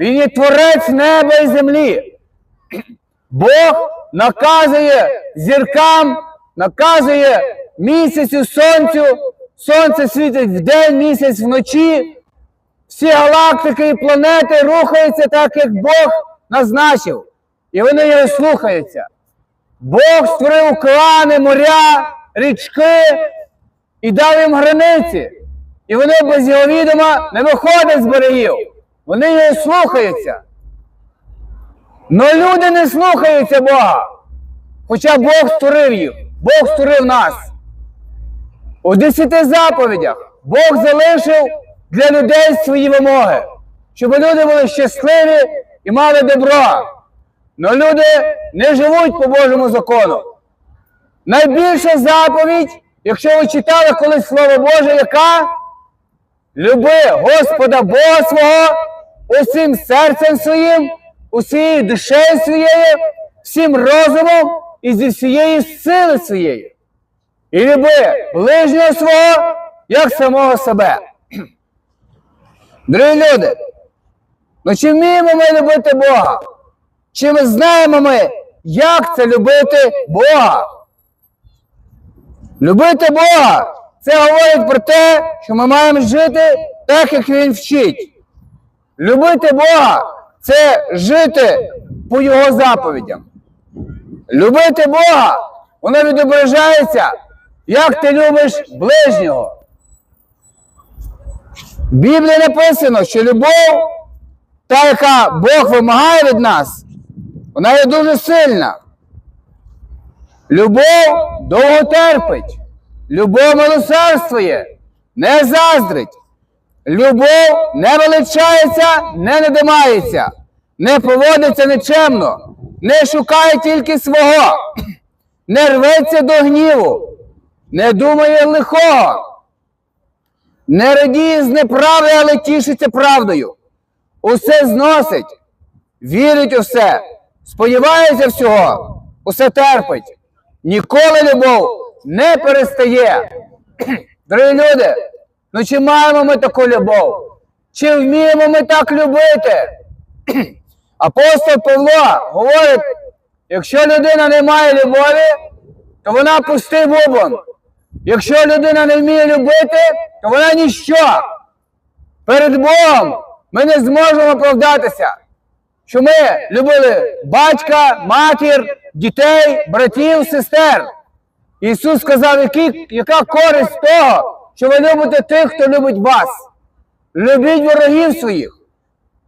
Він є творець неба і землі. Бог наказує зіркам, наказує місяцю, сонцю, сонце світить вдень, місяць вночі. Всі галактики і планети рухаються так, як Бог назначив. І вони його слухаються. Бог створив клани, моря, річки і дав їм границі. І вони без його відома не виходять з берегів. Вони його слухаються. Но люди не слухаються Бога. Хоча Бог створив їх, Бог створив нас. У десяти заповідях Бог залишив для людей свої вимоги, щоб люди були щасливі і мали добро. Но люди не живуть по Божому закону. Найбільша заповідь, якщо ви читали колись Слово Боже, яка? Люби Господа Бога свого усім серцем своїм, усією душею своєю, всім розумом і зі всієї сили своєї. І люби ближнього свого, як самого себе. Дорогі люди, ну чи вміємо ми любити Бога? Чи ми знаємо ми, як це любити Бога? Любити Бога це говорить про те, що ми маємо жити так, як Він вчить. Любити Бога це жити по Його заповідям. Любити Бога, воно відображається, як ти любиш ближнього. В Біблії написано, що любов, та, яка Бог вимагає від нас, вона є дуже сильна. Любов довго терпить, любов милосердствує, не заздрить. Любов не величається, не надимається, не поводиться нечемно, не шукає тільки свого, не рветься до гніву, не думає лихого, не радіє з неправди, але тішиться правдою. Усе зносить, вірить у все, сподівається всього, усе терпить. Ніколи любов не перестає. Дорогі люди, ну чи маємо ми таку любов? Чи вміємо ми так любити? Апостол Павло говорить, якщо людина не має любові, то вона пустий бубон. Якщо людина не вміє любити, то вона ніщо. Перед Богом ми не зможемо оправдатися, що ми любили батька, матір, дітей, братів, сестер. Ісус сказав, яка користь того, що ви любите тих, хто любить вас. Любіть ворогів своїх.